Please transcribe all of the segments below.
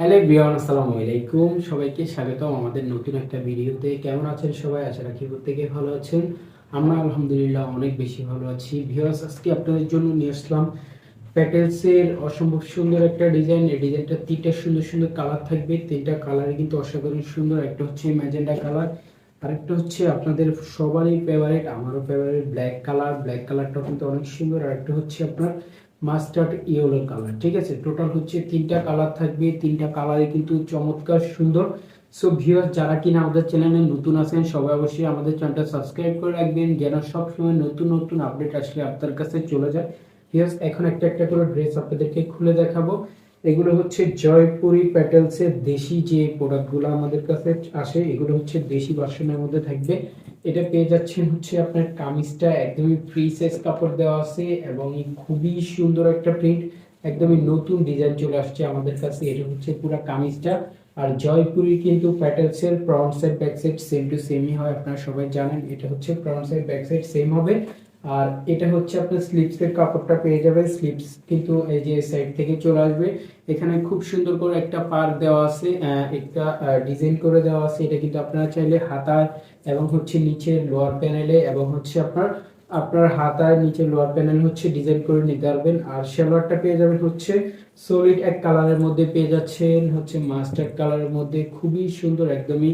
Hello বিয়ান আসসালামু আলাইকুম। সবাইকে স্বাগতম আমাদের নতুন একটা ভিডিওতে। কেমন আছেন সবাই? আশা রাখি প্রত্যেকে ভালো আছেন। আমরা আলহামদুলিল্লাহ অনেক বেশি ভালো আছি। ভিউয়ার্স, আজকে আপনাদের জন্য নিয়ে আসলাম প্যাটেলসের অসম্ভব সুন্দর একটা ডিজাইন এই ডিজাইনটা তিনটা সুন্দর সুন্দর কালার থাকবে। তিনটা কালারে কিন্তু অসাধারণ সুন্দর। একটা হচ্ছে ম্যাজেন্ডা কালার আরেকটা হচ্ছে আপনাদের সবারই ফেভারিট আমারও ফেভারিট ব্ল্যাক কালার ব্ল্যাক কালারটাও কিন্তু অনেক সুন্দর। আরেকটা হচ্ছে আপনার মাস্টার্ড ইয়েলো কালার, ঠিক আছে? টোটাল হচ্ছে তিনটা কালার থাকবে, তিনটা কালারে কিন্তু চমৎকার সুন্দর। সো ভিউয়ার যারা কিনা আমাদের চ্যানেলে নতুন আছেন, সবাই অবশ্যই আমাদের চ্যানেলটা সাবস্ক্রাইব করে রাখবেন, যেন সবসময় নতুন নতুন আপডেট আসলে আপনার কাছে চলে যায়। ভিউয়ার্স এখন একটা একটা করে ড্রেস আপনাদেরকে খুলে দেখাবো। এগুলো হচ্ছে জয়পুরি প্যাটেলসের দেশি যে প্রোডাক্টগুলো আমাদের কাছে আসে, এগুলো হচ্ছে দেশি ভার্সনের মধ্যে থাকবে। এটা পেয়ে যাচ্ছেন হচ্ছে আপনার কামিজটা একদমই ফ্রি সাইজ কাপড় দেওয়া আছে এবং খুবই সুন্দর একটা প্রিন্ট একদমই নতুন ডিজাইন চলে আসছে আমাদের কাছে। এটা হচ্ছে পুরো কামিজটা। আর জয়পুরি কিন্তু প্যাটেলসের front side back side same to সেমই হয়, আপনারা সবাই জানেন। এটা হচ্ছে front side back side same হবে। আর এটা হচ্ছে আপনার স্লিপসের কাপড়টা পেয়ে যাবে স্লিপস কিন্তু এই যে সাইড থেকে চলে আসবে। এখানে খুব সুন্দর করে একটা পার দেওয়া আছে একটা ডিজাইন করে দেওয়া আছে। এটা কিন্তু আপনারা চাইলে হাতায় এবং হচ্ছে নিচে লোয়ার প্যানেলে এবং হচ্ছে আপনার আপনার হাতায় নিচে লোয়ার প্যানেল হচ্ছে ডিজাইন করে নিতে পারবেন। আর সালোয়ারটা পেয়ে যাবেন হচ্ছে সলিড এক কালারের মধ্যে পেয়ে যাচ্ছেন। হচ্ছে মাস্টার্ড কালারের মধ্যে খুবই সুন্দর, একদমই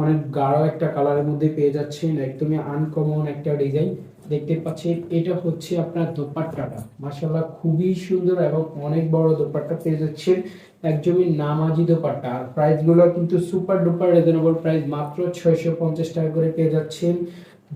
অনেক গাঢ় একটা কালারের মধ্যে পেয়ে যাচ্ছেন, একদমই আনকমন একটা ডিজাইন দেখতে পাচ্ছেন, এটা হচ্ছে আপনার দোপাট্টাটা। মাশাল্লাহ খুবই সুন্দর এবং অনেক বড় দোপাট্টা পেয়ে যাচ্ছেন। একদমই নামাজি দোপাট্টা। আর প্রাইসগুলো কিন্তু সুপার ডুপার রিজনেবল প্রাইস মাত্র ছয়শো পঞ্চাশ টাকা করে পেয়ে যাচ্ছেন।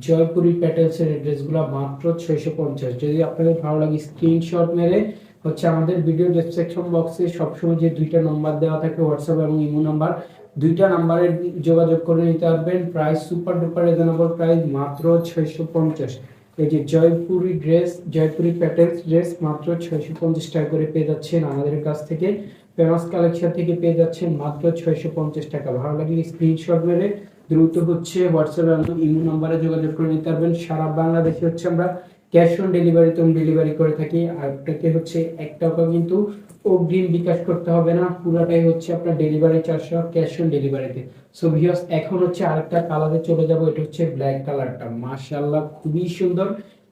জয়পুরি প্যাটেলসের ড্রেসগুলো মাত্র ছয়শো পঞ্চাশ। যদি আপনাদের ভালো লাগে স্ক্রিনশট মেরে হচ্ছে আমাদের ভিডিও ডেসক্রিপশন বক্সে সবসময় যে দুইটা নম্বর দেওয়া থাকে হোয়াটসঅ্যাপ এবং ইমো নাম্বার দুইটা নাম্বারে যোগাযোগ করে নিতে পারবেন। Price super duper reasonable price মাত্র ছয়শো পঞ্চাশ। এই যে Jaipuri dress, Jaipuri pattern dress মাত্র ছয়শো পঞ্চাশ টাকা করে পেয়ে যাচ্ছেন আমাদের কাছ থেকে। ফেমাস কালেকশন থেকে পেয়ে যাচ্ছেন মাত্র ছয়শো পঞ্চাশ টাকা। ভালো লাগলে স্ক্রিনশট মেরে দ্রুত হচ্ছে হোয়াটসঅ্যাপ এবং ইমো নাম্বারে যোগাযোগ করে নিতে পারবেন। সারা বাংলাদেশে হচ্ছে আমরা ক্যাশ অন ডেলিভারিতে হোম ডেলিভারি করে থাকি। আর আপনাকে হচ্ছে এক টাকা কিন্তু অগ্রিম বিকাশ করতে হবে না। পুরোটাই হচ্ছে আপনার ডেলিভারি চার্জ সহ ক্যাশ অন ডেলিভারিতে সো ভিউয়ার্স এখন হচ্ছে আরেকটা কালারে চলে যাব। এটা হচ্ছে ব্ল্যাক কালারটা মাশাআল্লাহ, খুবই সুন্দর।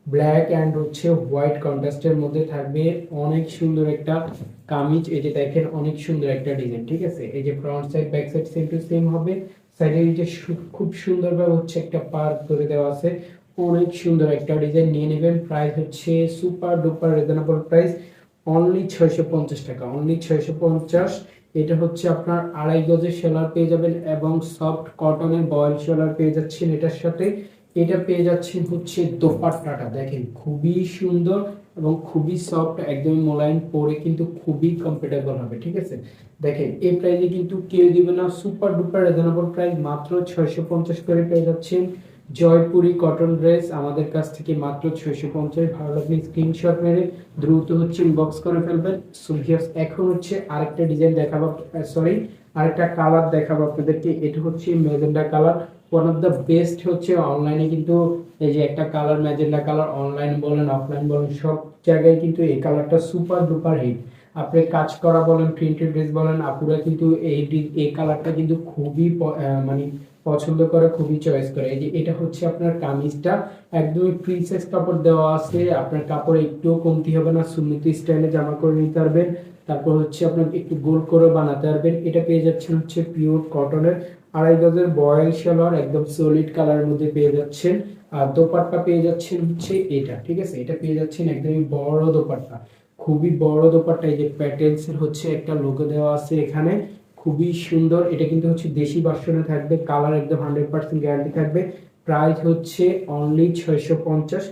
ব্ল্যাক অ্যান্ড হচ্ছে হোয়াইট কন্ট্রাস্টের মধ্যে থাকবে অনেক সুন্দর একটা কামিজ। এই যে দেখেন, অনেক সুন্দর একটা ডিজাইন ঠিক আছে? এই যে front side back side same to same হবে। সাইডে যে খুব সুন্দরভাবে হচ্ছে একটা পার্ক করে দেওয়া আছে। অনেক সুন্দর একটা ডিজাইন নিয়ে নেবেন। প্রাইস হচ্ছে super duper reasonable price only ছয়শো পঞ্চাশ টাকা, অনলি ছয়শো পঞ্চাশ। এটা হচ্ছে আপনার আড়াই গজের সেলার পেয়ে যাবেন এবং সফট কটনের বয়েল সেলার পেয়ে যাচ্ছেন এটার সাথে। এটা পেয়ে যাচ্ছেন হচ্ছে দোপাট্টাটা। দেখেন, খুবই সুন্দর এবং খুবই সফট একদমই মোলায়েম পরে কিন্তু খুবই কমফোর্টেবল হবে, ঠিক আছে? দেখেন, এই প্রাইসে কিন্তু কেউ দিবে না সুপার ডুপার রিজনেবল প্রাইস মাত্র ছয়শো পঞ্চাশ করে পেয়ে যাচ্ছেন জয়পুরি কটন ড্রেস আমাদের কাছ থেকে মাত্র ছয়শো পঞ্চাশ। ভালো লাগলে স্ক্রিনশট মেরে দ্রুত হচ্ছে ইনবক্স করে ফেলবেন। সো ভিউয়ার্স এখন হচ্ছে আরেকটা ডিজাইন দেখাবো সরি আরেকটা কালার দেখাবো আপনাদেরকে। এটা হচ্ছে magenta colour one of the best হচ্ছে অনলাইনে কিন্তু এই যে একটা কালার ম্যাজেন্ডা কালার অনলাইন বলেন অফলাইন বলেন, সব জায়গায় কিন্তু এই কালারটা সুপার ডুপার হিট আপনি কাজ করা বলেন প্রিন্টেড ড্রেস বলেন, আপুরা কিন্তু এই এই কালারটা কিন্তু খুবই মানে পছন্দ করে, খুবই চয়েস করে। এই যে এটা হচ্ছে আপনার কামিজটা, একদমই প্রিন্সেস কাপড় দেওয়া আছে। আপনার কাপড় একটুও কমতি হবে না, সুন্নতি স্টাইলে জামা করে নিতে পারবেন। তারপর হচ্ছে আপনার একটু গোল করে বানাতে পারবেন। এটা পেয়ে যাচ্ছেন হচ্ছে পিওর কটনের আড়াই গজের বয়েল সালোয়ার, একদম সলিড কালারের মধ্যে পেয়ে যাচ্ছেন। আর দোপাট্টা পেয়ে যাচ্ছেন হচ্ছে এটা, ঠিক আছে? এটা পেয়ে যাচ্ছেন একদমই বড় দোপাট্টা। খুবই বড় দোপাট্টা, এই যে প্যাটেলস এর হচ্ছে একটা লোগো দেওয়া আছে এখানে। খুবই সুন্দর। এটা কিন্তু হচ্ছে দেশি ভার্সনে থাকবে। কালার একদম হান্ড্রেড পার্সেন্ট গ্যারান্টি থাকবে। প্রাইস হচ্ছে অনলি ছয়শো পঞ্চাশ।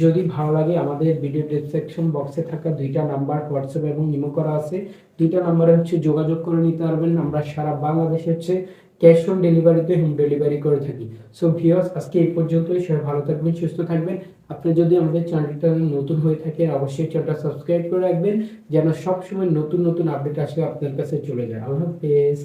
যদি ভালো লাগে আমাদের ভিডিও ডিসক্রিপশন বক্সে থাকা দুইটা নাম্বার হোয়াটসঅ্যাপ এবং ইমো করা আছে। দুইটা নাম্বারে হচ্ছে যোগাযোগ করে নিতে পারবেন। আমরা সারা বাংলাদেশে হচ্ছে ক্যাশ অন ডেলিভারিতে হোম ডেলিভারি করে থাকি। সো ভিওস আজকে এই পর্যন্তই। সবাই ভালো থাকবেন, সুস্থ থাকবেন। আপনি যদি আমাদের চ্যানেলটা নতুন হয়ে থাকে, অবশ্যই চ্যানেলটা সাবস্ক্রাইব করে রাখবেন, যেন সবসময় নতুন নতুন আপডেট আসলে আপনার কাছে চলে যায়। আল্লাহ হাফেজ।